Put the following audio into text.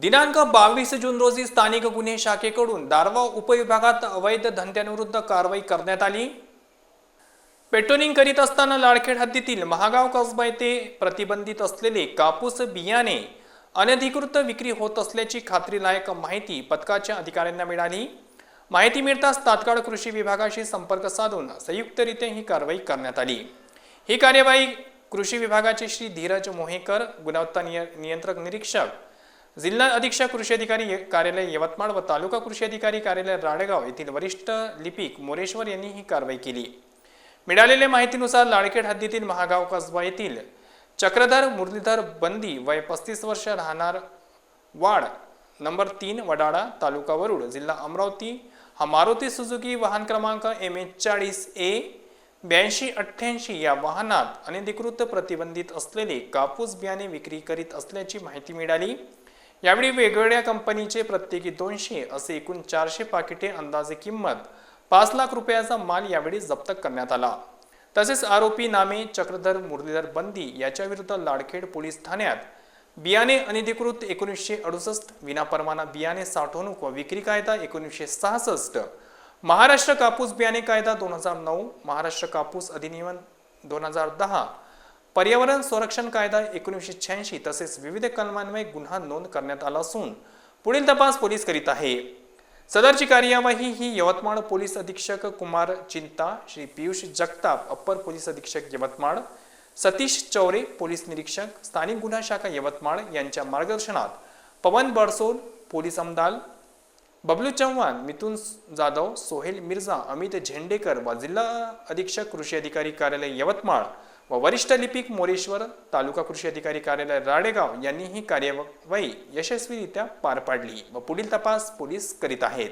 दिनांक बावीस जून रोजी स्थानिक गुन्हे शाखेकडून दारवा उपविभागात अवैध धंद्यांविरुद्ध कारवाई करण्यात आली. पेट्रोलिंग करीत असताना लाडखेड हद्दीतील महागाव कसबा येथे प्रतिबंधित असलेले कापूस बियाणे अनधिकृत विक्री होत असल्याची खात्रीलायक माहिती पथकाच्या अधिकाऱ्यांना मिळाली. माहिती मिळताच तात्काळ कृषी विभागाशी संपर्क साधून संयुक्तरित्या ही कारवाई करण्यात आली. ही कार्यवाही कृषी विभागाचे श्री धीरज मोहेकर गुणवत्ता निय नियंत्रक निरीक्षक जिल्हा अधीक्षक कृषी अधिकारी कार्यालय यवतमाळ व तालुका कृषी अधिकारी कार्यालय राळेगाव येथील वरिष्ठ लिपिक मोरेश्वर यांनी ही कारवाई केली. मिळालेल्या माहितीनुसार लाडखेड हद्दीतील महागाव कसबा येथील चक्रधर मुरलीधर बंदी वय पस्तीस वर्ष राहणार वाड नंबर तीन वडाळा तालुका वरुड जिल्हा अमरावती. हा मारुती सुझुकी वाहन क्रमांक एम एच चाळीस ए ब्याऐंशी अठ्ठ्याऐंशी या वाहनात अनधिकृत प्रतिबंधित असलेले कापूस बियाणे विक्री करीत असल्याची माहिती मिळाली. यावेळी वेगवेगळ्या कंपनीचे प्रत्येकी दोनशे असे एकूण चारशे पाकिटे अंदाजे किंमत पाच लाख रुपयाचा माल यावेळी जप्त करण्यात आला. तसेच आरोपी नामे चक्रधर मुरलीधर बंदी याच्या विरुद्ध लाडखेड पोलीस ठाण्यात बियाणे अनधिकृत एकोणीसशे अडुसष्ट विनापरवाना बियाणे साठवणूक व विक्री कायदा एकोणीसशे सहासष्ट महाराष्ट्र कापूस बियाणे कायदा दोन हजार नऊ महाराष्ट्र कापूस अधिनियम दोन हजार दहा पर्यावरण संरक्षण कायदा एकोणीसशे शहाऐंशी तसेच विविध कलमान्वये गुन्हा नोंद करण्यात आला असून पुढील तपास पोलीस करीत आहे. सदरची कार्यवाही ही यवतमाळ पोलीस अधीक्षक कुमार चिंता श्री पियुष जगताप अप्पर पोलीस अधीक्षक यवतमाळ सतीश चौरे पोलीस निरीक्षक स्थानिक गुन्हा शाखा यवतमाळ यांच्या मार्गदर्शनात पवन बडसोल पोलीस अमदाल बबलू चव्हाण मिथुन जाधव सोहेल मिर्झा अमित झेंडेकर व जिल्हा अधीक्षक कृषी अधिकारी कार्यालय यवतमाळ व वरिष्ठ लिपिक मोरेश्वर तालुका कृषी अधिकारी कार्यालय राडेगाव यांनी ही कार्यवाही यशस्वीरित्या पार पाडली. व पुढील तपास पोलीस करीत आहेत.